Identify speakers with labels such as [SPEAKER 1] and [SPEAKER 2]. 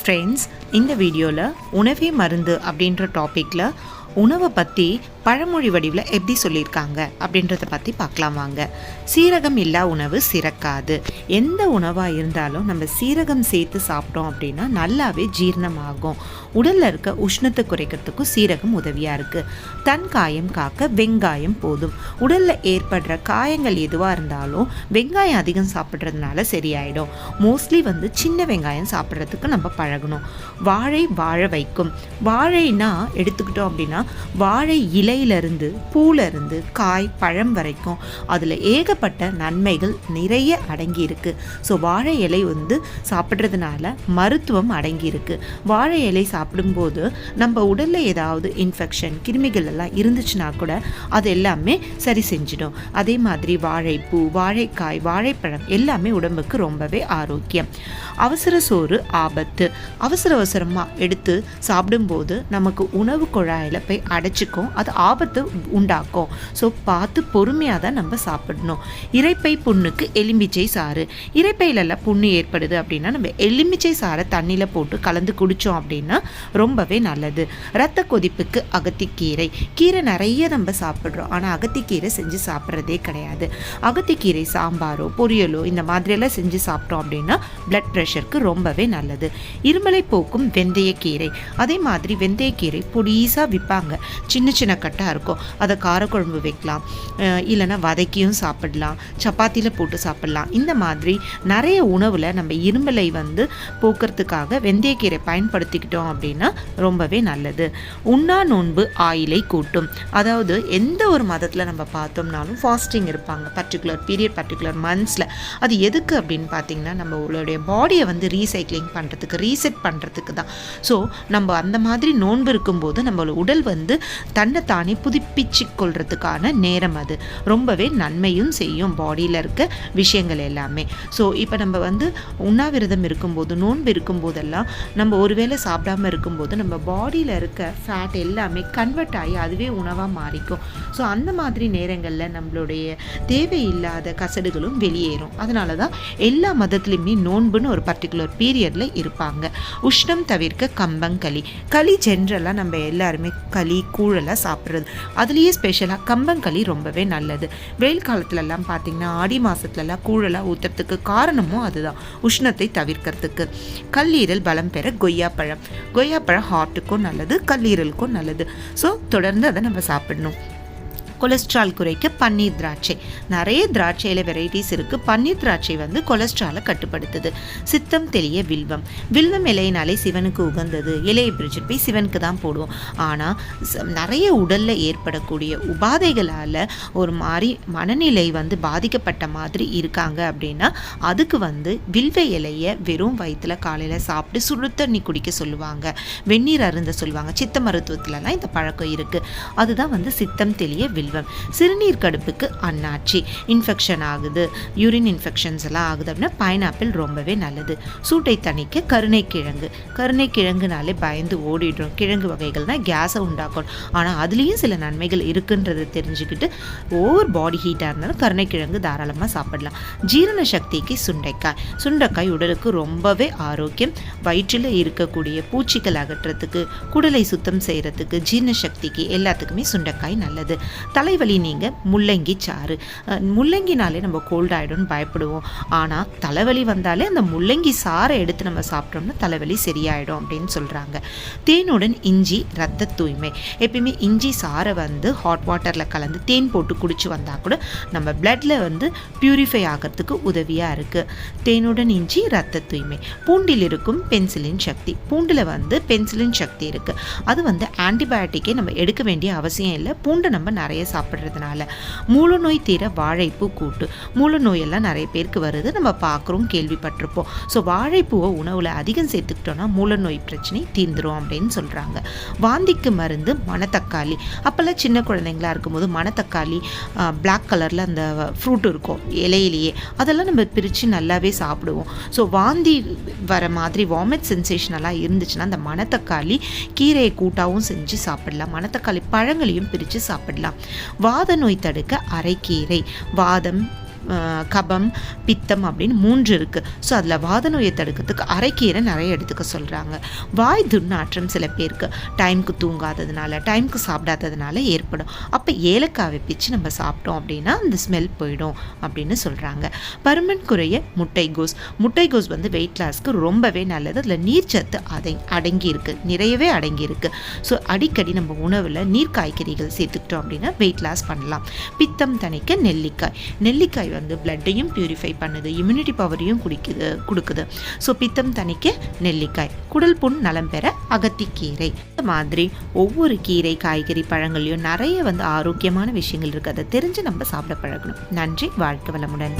[SPEAKER 1] Friends இந்த வீடியோவில் உணவே மருந்து அப்படின்ற டாப்பிக்கில் உணவை பற்றி பழமொழி வடிவில் எப்படி சொல்லியிருக்காங்க அப்படின்றத பற்றி பார்க்கலாம் வாங்க. சீரகம் இல்லா உணவு சிறக்காது. எந்த உணவாக இருந்தாலும் நம்ம சீரகம் சேர்த்து சாப்பிட்டோம் அப்படின்னா நல்லாவே ஜீரணமாகும். உடலில் இருக்க உஷ்ணத்தை குறைக்கிறதுக்கும் சீரகம் உதவியாக இருக்குது தன் காயம் காக்க வெங்காயம் போதும். உடலில் ஏற்படுற காயங்கள் எதுவாக இருந்தாலும் வெங்காயம் அதிகம் சாப்பிட்றதுனால சரியாயிடும். மோஸ்ட்லி வந்து சின்ன வெங்காயம் சாப்பிட்றதுக்கு நம்ம பழகணும். வாழை வாழ வைக்கும். வாழைனா எடுத்துக்கிட்டோம் அப்படின்னா வாழை இலையிலிருந்து பூலேருந்து காய் பழம் வரைக்கும் அதில் ஏகப்பட்ட நன்மைகள் நிறைய அடங்கியிருக்கு. ஸோ வாழை இலை வந்து சாப்பிட்றதுனால மருத்துவம் அடங்கியிருக்கு. வாழை இலை சாப்பிடும்போது நம்ம உடலில் ஏதாவது இன்ஃபெக்ஷன் கிருமிகள் எல்லாம் இருந்துச்சுன்னா கூட அது எல்லாமே சரி செஞ்சிடும். அதே மாதிரி வாழைப்பூ வாழைக்காய் வாழைப்பழம் எல்லாமே உடம்புக்கு ரொம்பவே ஆரோக்கியம். அவசர சோறு ஆபத்து. அவசர அவசரமாக எடுத்து சாப்பிடும்போது நமக்கு உணவு குழாயில் போய் அடைச்சிக்கும். அது ஆபத்து உண்டாக்கும். ஸோ பார்த்து பொறுமையாக தான் நம்ம சாப்பிடணும். இரைப்பை புண்ணுக்கு எலுமிச்சை சாறு. இரைப்பையிலெல்லாம் புண்ணு ஏற்படுது அப்படின்னா நம்ம எலுமிச்சை சாறை தண்ணியில் போட்டு கலந்து குடித்தோம் அப்படின்னா ரொம்பவே நல்லது. ரத்த கொதிப்புக்கு அகத்திக்கீரை. கீரை நிறைய நம்ம சாப்பிட்றோம். ஆனால் அகத்திக்கீரை செஞ்சு சாப்பிட்றதே கிடையாது. அகத்திக்கீரை சாம்பாரோ பொரியலோ இந்த மாதிரியெல்லாம் செஞ்சு சாப்பிட்டோம் அப்படின்னா பிளட் ப்ரெஷருக்கு ரொம்பவே நல்லது. இருமலை போக்கும் வெந்தயக்கீரை. அதே மாதிரி வெந்தயக்கீரை பொடிசாக விற்பாங்க சின்ன சின்ன கட்டாக இருக்கும். அதை காரக்குழம்பு வைக்கலாம். இல்லைன்னா வதக்கியும் சாப்பிடலாம். சப்பாத்தியில் போட்டு சாப்பிடலாம். இந்த மாதிரி நிறைய உணவில் நம்ம இருமலை வந்து போக்குறதுக்காக வெந்தயக்கீரை பயன்படுத்திக்கிட்டோம் அப்படின்னா ரொம்பவே நல்லது. உண்ணா நோன்பு ஆயிலை கூட்டும். அதாவது எந்த ஒரு மதத்தில் நம்ம பார்த்தோம்னாலும் ஃபாஸ்டிங் இருப்பாங்க. பர்டிகுலர் பீரியட் பர்டிகுலர் மந்த்ஸில் அது எதுக்கு அப்படின்னு பார்த்தீங்கன்னா நம்மளுடைய பாடியை வந்து ரீசைக்ளிங் பண்ணுறதுக்கு ரீசெட் பண்ணுறதுக்கு தான். ஸோ நம்ம அந்த மாதிரி நோன்பு இருக்கும்போது நம்மளோட உடல் வந்து தன்னை தானே புதுப்பிச்சு கொள்றதுக்கான நேரம் அது. ரொம்பவே நன்மையும் செய்யும் பாடியில் இருக்க விஷயங்கள் எல்லாமே. ஸோ இப்போ நம்ம வந்து உண்ணாவிரதம் இருக்கும்போது நோன்பு இருக்கும்போதெல்லாம் நம்ம ஒருவேளை சாப்பிடாம இருக்கும்போது நம்ம பாடியில் இருக்க ஃபேட் எல்லாமே கன்வெர்ட் ஆகி அதுவே உணவாக மாறிக்கும். ஸோ அந்த மாதிரி நேரங்களில் நம்மளுடைய தேவையில்லாத கசடுகளும் வெளியேறும். அதனால தான் எல்லா மதத்துலேயுமே நோன்புன்னு ஒரு பர்டிகுலர் பீரியடில் இருப்பாங்க. உஷ்ணம் தவிர்க்க கம்பங்களி களி. ஜென்ரலாக நம்ம எல்லாருமே களி கூழெல்லாம் சாப்பிட்றது. அதுலேயே ஸ்பெஷலாக கம்பங்களி ரொம்பவே நல்லது. வெயில் காலத்துலலாம் பார்த்தீங்கன்னா ஆடி மாதத்துலலாம் கூழெல்லாம் ஊற்றுறதுக்கு காரணமும் அதுதான். உஷ்ணத்தை தவிர்க்கிறதுக்கு. கல்லீரல் பலம் பெற கொய்யாப்பழம். கொய்யாப்பழம் ஹார்ட்டுக்கும் நல்லது கல்லீரலுக்கும் நல்லது. ஸோ தொடர்ந்து அதை நம்ம சாப்பிடணும். கொலஸ்ட்ரால் குறைக்க பன்னீர் திராட்சை. நிறைய திராட்சையில் வெரைட்டிஸ் இருக்குது பன்னீர் திராட்சை வந்து கொலஸ்ட்ராலை கட்டுப்படுத்துது. சித்தம் தெளிய வில்வம். வில்வம் இலையினாலே சிவனுக்கு உகந்தது. இலையை பிரிச்சுட்டு போய் சிவனுக்கு தான் போடுவோம். ஆனால் நிறைய உடலில் ஏற்படக்கூடிய உபாதைகளால் ஒரு மாதிரி மனநிலை வந்து பாதிக்கப்பட்ட மாதிரி இருக்காங்க அப்படின்னா அதுக்கு வந்து வில்வ இலையை வெறும் வயிற்றில் காலையில் சாப்பிட்டு சுடு தண்ணி குடிக்க சொல்லுவாங்க. வெந்நீர் அருந்த சொல்லுவாங்க. சித்த மருத்துவத்துலலாம் இந்த பழக்கம் இருக்குது அதுதான் வந்து சித்தம் தெளிய வில்வம். சிறுநீர் கடுப்புக்கு அன்னாச்சி. இன்ஃபெக்ஷன் ஆகுது. யூரின் இன்ஃபெக்ஷன்ஸ் எல்லாம் ஆகுது அப்படின்னா பைனாப்பிள் ரொம்பவே நல்லது. சூட்டை தணிக்க கருணை கிழங்கு கருணை கிழங்குனாலே பயந்து ஓடிடுறோம். கிழங்கு வகைகள் தான் கேஸை உண்டாக்கும். ஆனால் அதுலேயும் சில நன்மைகள் இருக்குன்றதை தெரிஞ்சுக்கிட்டு ஓவர் பாடி ஹீட்டாக இருந்தாலும் கருணை கிழங்கு தாராளமாக சாப்பிடலாம். ஜீரண சக்திக்கு சுண்டைக்காய். சுண்டைக்காய் உடலுக்கு ரொம்பவே ஆரோக்கியம். வயிற்றில் இருக்கக்கூடிய பூச்சிகள் அகற்றுறதுக்கு குடலை சுத்தம் செய்கிறதுக்கு ஜீரண சக்திக்கு எல்லாத்துக்குமே சுண்டைக்காய் நல்லது. தலைவலி நீங்கள் முள்ளங்கி சாறு. முள்ளங்கினாலே நம்ம கோல்ட் ஆகிடும்னு பயப்படுவோம். ஆனால் தலைவலி வந்தாலே அந்த முள்ளங்கி சாறை எடுத்து நம்ம சாப்பிட்டோம்னா தலைவலி சரியாயிடும் அப்படின்னு சொல்கிறாங்க தேனுடன் இஞ்சி ரத்த தூய்மை. எப்பயுமே இஞ்சி சாறை வந்து ஹாட் வாட்டரில் கலந்து தேன் போட்டு குடிச்சு வந்தால் கூட நம்ம பிளட்டில் வந்து பியூரிஃபை ஆகிறதுக்கு உதவியாக இருக்குது தேனுடன் இஞ்சி ரத்த தூய்மை. பூண்டில் இருக்கும் பென்சிலின் சக்தி. பூண்டில் வந்து பென்சிலின் சக்தி இருக்குது அது வந்து ஆன்டிபயோட்டிக்கே நம்ம எடுக்க வேண்டிய அவசியம் இல்லை. பூண்டை நம்ம நிறைய சாப்பிட்றதுனால மூலநோய் தீர வாழைப்பூ கூட்டு. மூலநோயெல்லாம் நிறைய பேருக்கு வருது. நம்ம பார்க்குறோம் கேள்விப்பட்டிருப்போம். ஸோ வாழைப்பூவை உணவில் அதிகம் சேர்த்துக்கிட்டோன்னா மூலநோய் பிரச்சனை தீர்ந்துடும் அப்படின்னு சொல்கிறாங்க வாந்திக்கு மருந்து மணத்தக்காளி. அப்போல்லாம் சின்ன குழந்தைங்களா இருக்கும்போது மணத்தக்காளி பிளாக் கலரில் அந்த ஃப்ரூட் இருக்கும் இலையிலேயே. அதெல்லாம் நம்ம பிரித்து நல்லாவே சாப்பிடுவோம். ஸோ வாந்தி வர மாதிரி வாமிட் சென்சேஷன் எல்லாம் இருந்துச்சுன்னா அந்த மணத்தக்காளி கீரையை கூட்டாகவும் செஞ்சு சாப்பிடலாம். மணத்தக்காளி பழங்களையும் பிரித்து சாப்பிடலாம். வாத நோய் தடுக்க அரைக்கீரை. வாதம் கபம் பித்தம் அப்படின்னு மூன்று இருக்குது ஸோ அதில் வாத நோயை தடுக்கிறதுக்கு அரைக்கீரை நிறைய எடுத்துக்க சொல்கிறாங்க வாய் துர்நாற்றம் சில பேருக்கு டைமுக்கு தூங்காததுனால டைமுக்கு சாப்பிடாததுனால ஏற்படும். அப்போ ஏலக்காவை பிச்சு நம்ம சாப்பிட்டோம் அப்படின்னா அந்த ஸ்மெல் போயிடும் அப்படின்னு சொல்கிறாங்க பருமன் குறைய முட்டைகோஸ். முட்டைகோஸ் வந்து வெயிட் லாஸ்க்கு ரொம்பவே நல்லது. அதில் நீர்ச்சத்து அதை அடங்கி இருக்கு நிறையவே அடங்கியிருக்கு. ஸோ அடிக்கடி நம்ம உணவில் நீர் காய்கறிகள் சேர்த்துக்கிட்டோம் அப்படின்னா வெயிட் லாஸ் பண்ணலாம். பித்தம் தணிக்க நெல்லிக்காய். நெல்லிக்காய் வந்து பிளட்டையும் பியூரிஃபை பண்ணுது இம்யூனிட்டி பவரையும் குடிக்குது கொடுக்குது. ஸோ பித்தம் தணிக்க நெல்லிக்காய் குடல் புண் நலம் பெற அகத்திக்கீரை. இந்த மாதிரி ஒவ்வொரு கீரை காய்கறி பழங்கள்லையும் நிறைய வந்து ஆரோக்கியமான விஷயங்கள் இருக்குது அதை தெரிஞ்சு நம்ம சாப்பிட பழகணும். நன்றி வாழ்க்கை வளமுடன்.